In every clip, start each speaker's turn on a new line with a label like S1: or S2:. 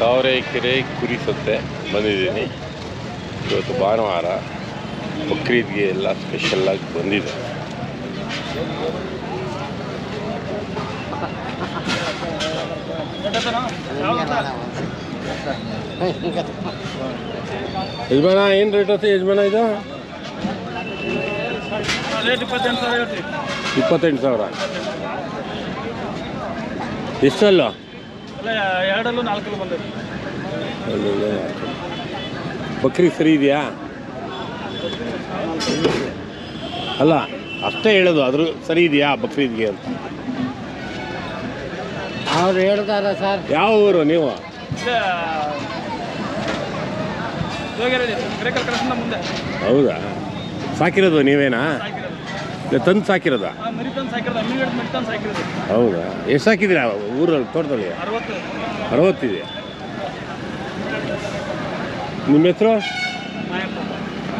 S1: ತಾವರೆಕೆರೆ ಕುರಿ ಸೊತ್ತೆ ಬಂದಿದ್ದೀನಿ. ಇವತ್ತು ಭಾನುವಾರ ಬಕ್ರೀದ್ಗೆ ಎಲ್ಲ ಸ್ಪೆಷಲ್ಲಾಗಿ ಬಂದಿದೆ. ಯಜಮಾನ ಏನು ರೇಟ್ ಐತೆ ಯಜಮಾನ ಇದು?
S2: ಇಪ್ಪತ್ತೆಂಟು ಸಾವಿರ.
S1: ಎಷ್ಟಲ್ಲ?
S2: ಎರಡಲ್ಲೂ ನಾಲ್ಕಲ್ಲೂ ಬಂದೈತಿ
S1: ಒಳ್ಳೊಳ್ಳೆ ಬಕ್ರಿ ಸರಿ ಇದೆಯಾ? ಅಲ್ಲ ಅಷ್ಟೇ ಹೇಳೋದು ಅದ್ರ ಸರಿ ಇದೆಯಾ ಬಕ್ರೀದ್ಗೆ ಅಂತ?
S3: ಅವ್ರು ಹೇಳ್ತಾರ ಸರ್.
S1: ಯಾವ ಊರು ನೀವು? ಹೌದಾ? ಸಾಕಿರೋದು ನೀವೇನಾ? ತಂದು ಸಾಕಿರೋದ? ಹೌದಾ? ಎಷ್ಟು ಸಾಕಿದ್ದೀರಾ ಊರಲ್ಲಿ ತೋಟದಲ್ಲಿ?
S2: ಅರವತ್ತು.
S1: ಅರವತ್ತಿದೆ ನಿಮ್ಮ ಹೆಸರು?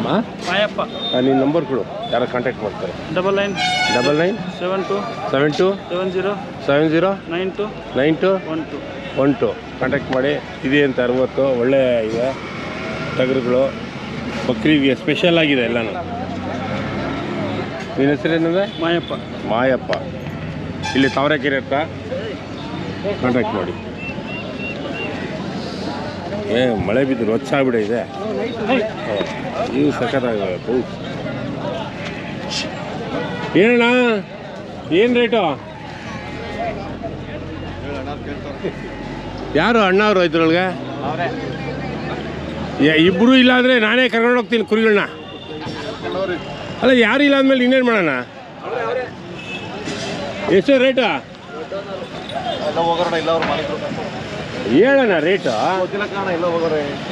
S2: ಮಾಯಪ್ಪ.
S1: ನಿಮ್ಮ ನಂಬರ್ ಕೊಡು. ಯಾರು ಕಾಂಟ್ಯಾಕ್ಟ್ ಮಾಡ್ತಾರೆ.
S2: Double nine.
S1: Double nine?
S2: Seven two.
S1: Seven two?
S2: Seven zero.
S1: Seven zero?
S2: Nine two.
S1: Nine two?
S2: One two.
S1: One two. Contact ಮಾಡಿ. ಇದೆ ಅಂತ ಅರವತ್ತು. ಒಳ್ಳೆ ಇದೆ. ಟಗರುಗಳು. ಬಕ್ರಿಗೆ ಸ್ಪೆಷಲ್ ಆಗಿದೆ ಎಲ್ಲನೂ. ನಿನ್ನ ಹೆಸರೇನಂದ್ರೆ
S2: ಮಾಯಪ್ಪ.
S1: ಮಾಯಪ್ಪ. ಇಲ್ಲಿ ತಾವರೆಕೆರೆ ಹತ್ರ? ಕಾಂಟ್ಯಾಕ್ಟ್ ಮಾಡಿ. ಏ ಮಳೆ ಬಿದ್ದು ರೊಚ್ಚ ಇದೆ. ಇವು ಸಖತ್ತಾಗಬೇಕು ಏನಣ್ಣ? ಏನು ರೇಟು ಯಾರು ಅಣ್ಣ ಅವರು ಇದ್ರೊಳಗೆ? ಇಬ್ಬರು ಇಲ್ಲಾಂದರೆ ನಾನೇ ಕರ್ಕೊಂಡು ಹೋಗ್ತೀನಿ ಕುರಿಗಳನ್ನ ಅಲ್ಲ, ಯಾರು ಇಲ್ಲ ಅಂದಮೇಲೆ ಇನ್ನೇನು ಮಾಡೋಣ? ಎಷ್ಟು ರೇಟು ಹೇಳೋಣ ರೇಟು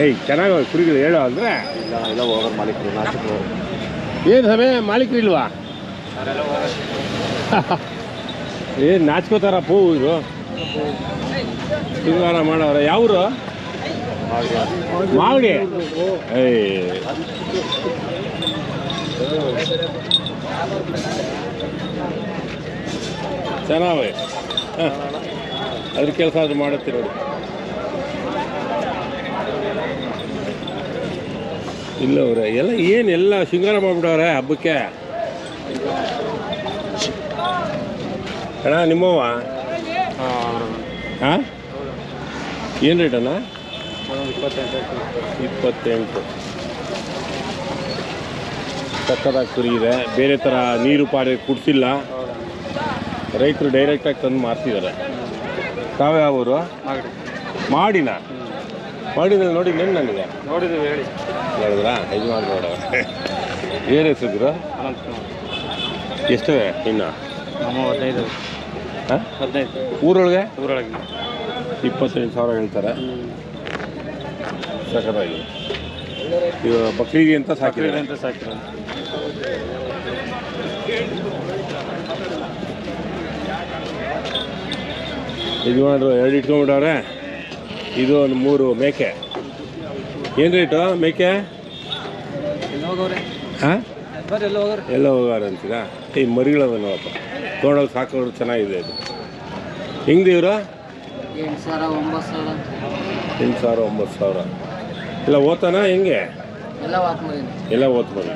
S1: ಏಯ್, ಚೆನ್ನಾಗಿ ಕುರಿಗಳು ಹೇಳೋ ಅಂದರೆ? ಏನು ಸಮಯ ಮಾಲೀಕರು ಇಲ್ವಾ? ಏನು ನಾಚ್ಕೋತಾರ ಪೂ ಇವರು. ಶೃಂಗಾರ ಮಾಡೋರ ಯಾವರು? ಮಾವಡಿ ಏಯ್. ಚೆನ್ನಾವೆ ಹಾಂ. ಅದ್ರ ಕೆಲಸ ಅದು ಮಾಡುತ್ತಿರೋದು ಇಲ್ಲ ಅವ್ರೆ ಎಲ್ಲ ಏನು ಎಲ್ಲ ಶೃಂಗಾರ ಮಾಡ್ಬಿಡವ್ರೆ ಹಬ್ಬಕ್ಕೆ? ಅಣ್ಣ ನಿಮ್ಮವ್ವ? ಹಾಂ ಏನು ರೇಟ್ ಅಣ್ಣ?
S2: ಇಪ್ಪತ್ತೆಂಟು.
S1: ಇಪ್ಪತ್ತೆಂಟು. ಸಕ್ಕದಾಗಿ ಸುರಿಯಿದೆ ಬೇರೆ ಥರ ನೀರು ಪಾಡಿ ಕುಡಿಸಿಲ್ಲ. ರೈತರು ಡೈರೆಕ್ಟಾಗಿ ತಂದು ಮಾರ್ತಿದ್ದಾರೆ ತಾವೇ ಅವರು
S2: ಮಾಡಿ
S1: ಮಾಡಿನ? ನೋಡಿ ನೆನ್ ನನಗೆ.
S2: ನೋಡಿದ್ದೀವಿ ಹೇಳಿ.
S1: ಹೇಳಿದ್ರಾ ಯಜಮಾನ್ ನೋಡ ಏನು ಹೆಸರು ಎಷ್ಟೇ ಇನ್ನು?
S2: ಹದಿನೈದು.
S1: ಹಾಂ?
S2: ಹದಿನೈದು.
S1: ಊರೊಳಗೆ?
S2: ಊರೊಳಗೆ.
S1: ಇಪ್ಪತ್ತೈದು ಸಾವಿರ ಹೇಳ್ತಾರೆ. ಸಖತ್ತಾಗಿ. ಇವಾಗ ಬಕ್ರೀದಿ ಅಂತ ಸಾಕಿದ್ದಾರೆ.
S2: ಅಂತ ಸಾಕಿರೋದು
S1: ಯಜಮಾನ್ರು ಎರಡು ಇಟ್ಕೊಂಡ್ಬಿಟ್ಟವ್ರೆ. ಇದು ಒಂದು ಮೂರು ಮೇಕೆ. ಏನು ರೇಟು ಮೇಕೆ?
S2: ಎಲ್ಲ ಹೋಗೋರೆ
S1: ಹಾಂ
S2: ಎಲ್ಲಿ
S1: ಅಂತೀರಾ? ಈ ಮರಿಗಳವ ನೋಡಪ್ಪ. ತೊಗೊಂಡೋಗಿ ಸಾಕೋರು ಚೆನ್ನಾಗಿದೆ ಇದು ಹೆಂಗೆ
S3: ಎಂಟು ಸಾವಿರ ಒಂಬತ್ತು ಸಾವಿರ
S1: ಎಂಟು ಸಾವಿರ ಒಂಬತ್ತು ಸಾವಿರ. ಇಲ್ಲ ಓದ್ತಾನ ಹೆಂಗೆ?
S3: ಎಲ್ಲ ಓದ್ಬೋದು
S1: ಎಲ್ಲ ಓದ್ ಬನ್ನಿ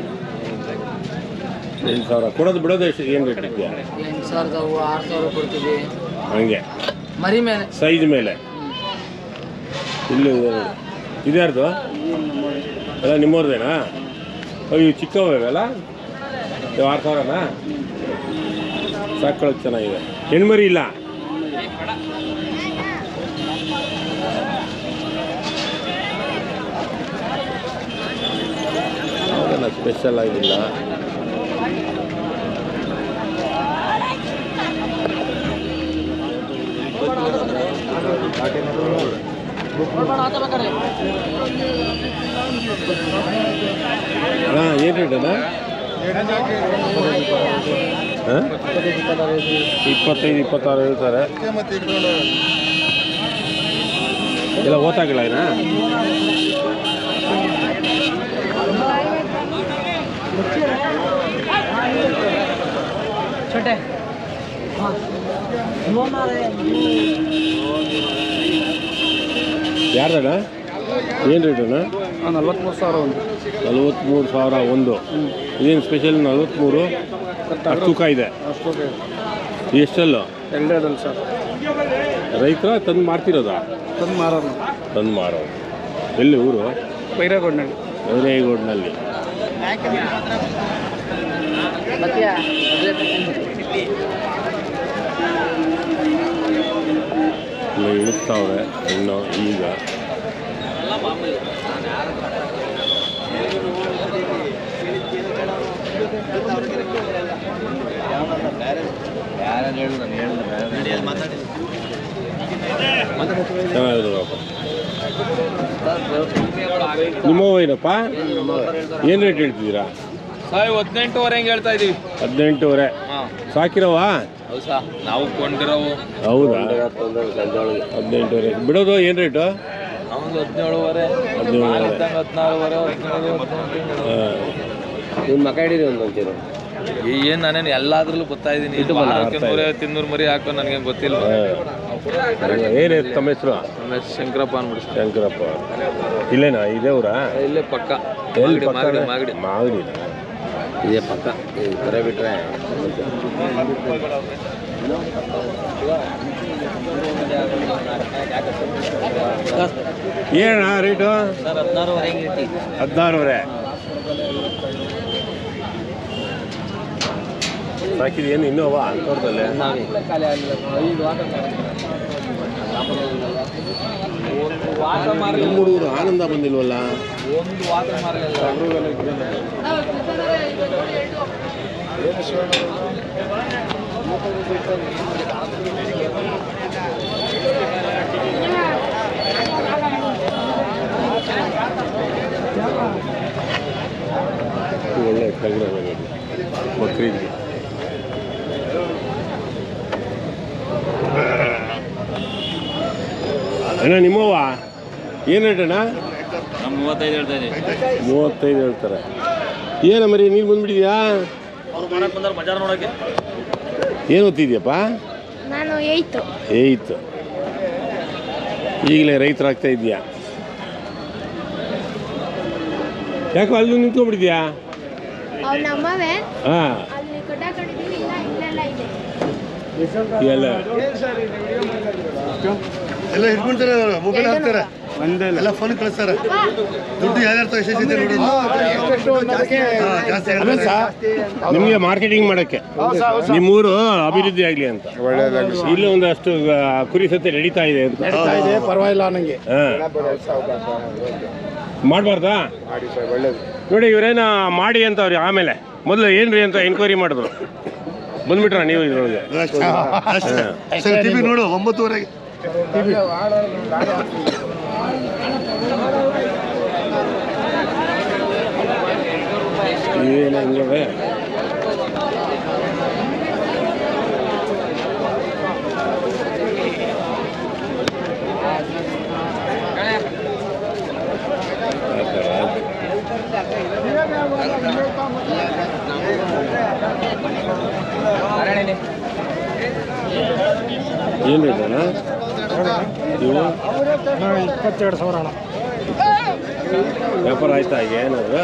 S1: ಎಂಟು ಸಾವಿರ. ಕೊಡೋದು ಬಿಡೋದು ಎಷ್ಟು? ಏನು ರೇಟ್ ಇದೆಯಾ?
S3: ಎಂಟು ಸಾವಿರದ ಅವು ಆರು ಸಾವಿರ ಕೊಡ್ತೀವಿ.
S1: ಹಂಗೆ.
S3: ಮರಿ ಮೇಲೆ.
S1: ಸೈಜ್ ಮೇಲೆ. ಇಲ್ಲೂ ಇದೆ ಅಲ್ಲ ಇದ್ಯಾರ್ದು ಅಲ್ಲ ನಿಮ್ಮವ್ರದೇನಾ ಅಯ್ಯೋ ಚಿಕ್ಕವ ಇವೆಲ್ಲ ಇವು ಆರು ಸಾವಿರನಾ? ಸಾಕೊಳ್ಳೋಕೆ ಚೆನ್ನಾಗಿದೆ. ಹೆಣ್ಮರಿ ಇಲ್ಲ? ಸ್ಪೆಷಲ್ ಆಗಿಲ್ಲ. ಅಣ್ಣ ಏನು ರೇಟ್ ಹಾಂ? ಇಪ್ಪತ್ತೈದು ಇಪ್ಪತ್ತಾರು ಹೇಳ್ತಾರೆ. ಎಲ್ಲ ಓದಾಗಿಲ್ಲ ಏನ
S3: छोटे
S1: ಯಾರ್ದಣ್ಣ? ಏನು ರೇಟಣ್ಣ
S2: ನಲ್ವತ್ತ್ಮೂರು ಸಾವಿರ ಒಂದು.
S1: ನಲ್ವತ್ತ್ಮೂರು ಸಾವಿರ ಒಂದು. ಇದೇನು ಸ್ಪೆಷಲ್ ನಲ್ವತ್ತ್ಮೂರು ತೂಕ ಇದೆ? ಎಷ್ಟಲ್ಲು?
S2: ಎರಡೇದಲ್ಲ ಸರ್.
S1: ರೈತರ ತಂದು ಮಾರ್ತಿರೋದಾ?
S2: ತಂದು ಮಾರೋದು.
S1: ತಂದು ಮಾರೋದು. ಎಲ್ಲಿ ಊರು?
S2: ಬೈರೇಗೌಡನಲ್ಲಿ
S1: ಬೈರೇಗೌಡ್ನಲ್ಲಿ ಇಲ್ಲ ಇಳಿಸ್ತಾವ್ರೆ ಇನ್ನು ಈಗ. ನಿಮ್ಮವೇನಪ್ಪ ಏನು ರೇಟ್ ಹೇಳ್ತಿದ್ದೀರಾ?
S2: ಹದಿನೆಂಟುವರೆ ಹೆಂಗೆ ಹೇಳ್ತಾ ಇದೀವಿ.
S1: ಹದಿನೆಂಟುವರೆ. ಸಾಕಿರವಾ?
S2: ನಾವು ಕೊಂಡಿರೋವು
S1: ಹೌದಾ? ಹದಿನೆಂಟುವರೆ. ಬಿಡೋದು ಏನು ರೇಟು
S2: ಒಂದು ಹದಿನೇಳುವರೆ.
S1: ಹದಿನೇಳುವರೆ.
S2: ಹದಿನಾರುವರೆ ಹದಿನೇಳು
S3: ನಿಮ್ಮ ಮಕ ಹಿಡೀರಿ ಒಂದು
S2: ಏನು ನಾನೇನು ಎಲ್ಲಾದ್ರಲ್ಲೂ ಗೊತ್ತಾ ಇದ್ದೀನಿ ನೂರ ತಿನ್ನೂರು ಮರಿ ಹಾಕೋ ನನಗೆ ಗೊತ್ತಿಲ್ಲ
S1: ಏನು ತಮ್ಮ ಹೆಸರು?
S2: ನಮ್ಮ ಹೆಸ್ರು ಶಂಕರಪ್ಪ ಅಂದ್ಬಿಟ್ಟು.
S1: ಶಂಕರಪ್ಪ. ಇಲ್ಲೇನಾ? ಇದೇ ಊರಾ?
S2: ಇಲ್ಲೇ ಪಕ್ಕ. ಮಾಗಡಿ ಮಾಗಡಿ.
S1: ಮಾಗಡಿ.
S3: ಇದೇ ಪಕ್ಕ. ಕರೆ ಬಿಟ್ಟರೆ
S1: ಏನಣ್ಣ ರೇಟು
S2: ಹದಿನಾರುವರೆ
S1: ಏನು ಸಾಕಿದೇನು ಇನ್ನೂ ಅವ? ತೋಟದಲ್ಲಿ
S2: ಒಂದು ವಾರ ಮಾರಲಿಲ್ಲ
S1: ನಮ್ಮ ಹುಡುಗರು ಆನಂದ ಬಂದಿಲ್ವಲ್ಲ
S2: ಒಂದು ವಾರ ಮಾರಲಿಲ್ಲ
S1: ಅಣ್ಣ ನಿಮ್ಮವ್ವ? ಏನು ರೇಟಣ್ಣ
S2: ಮೂವತ್ತೈದು ಹೇಳ್ತಾ
S1: ಮೂವತ್ತೈದು ಹೇಳ್ತಾರೆ. ಏನ ಮರಿ ನೀನು ಬಂದ್ಬಿಟ್ಟಿದ್ಯಾ?
S2: ಅವ್ರು ಮಾಡಕ್ಕೆ ಬಂದ್ರೆ ಬಜಾರ್ ನೋಡೋಕ್ಕೆ.
S1: ಏನು ಓದ್ತಿದ್ಯಪ್ಪ?
S4: ನಾನು ಏಯ್ತು
S1: ಏಯ್ತು ಈಗಲೇ ರೈತರಾಗ್ತಾ ಇದೆಯಾ ಯಾಕೋ ಅಲ್ಲಿ ನಿಂತ್ಕೊಂಡ್ಬಿಟ್ಟಿದ್ಯಾ? ಹಾಂ. ಎಲ್ಲ.
S5: ಎಲ್ಲ ಹಿಡ್ಕೊಂತಾರೆ ಮೊಬೈಲ್ ಹಾಕ್ತಾರೆ. ಎಲ್ಲ ಫೋನ್ ಕಳಿಸ್ತಾರೆ. ದುಡ್ಡು ಯಾರ್ಯಾರು ಜಾಸ್ತಿ ಹೇಳ್ತಾರೆ.
S1: ನಿಮಗೆ ಮಾರ್ಕೆಟಿಂಗ್ ಮಾಡಕ್ಕೆ ನಿಮ್ಮೂರು ಅಭಿವೃದ್ಧಿ ಆಗಲಿ ಅಂತ. ಇಲ್ಲಿ ಒಂದಷ್ಟು ಕುರಿ ಸತ್ತೆ ನಡೀತಾ ಇದೆ ಅಂತ.
S5: ಪರವಾಗಿಲ್ಲ ನನಗೆ
S1: ಹಾಂ. ಮಾಡಬಾರ್ದಾ? ನೋಡಿ ಇವರೇನ ಮಾಡಿ ಅಂತ ಅವ್ರಿ ಆಮೇಲೆ. ಮೊದಲು ಏನ್ರಿ ಅಂತ ಎನ್ಕ್ವೈರಿ ಮಾಡಿದ್ರು. ಬಂದ್ಬಿಟ್ರ ನೀವು ಇದ್ರೊಳಗೆ?
S5: ನೋಡು ಒಂಬತ್ತುವರೆಗೆ.
S1: ಏನು ಹಂಗವೆ ಏನು ರೇಟ್ ಅಣ್ಣ? ಇವು
S2: ಇಪ್ಪತ್ತೆರಡು ಸಾವಿರ ಅಣ್ಣ
S1: ವ್ಯಾಪಾರ ಆಯ್ತಾ ಏನಾದ್ರು?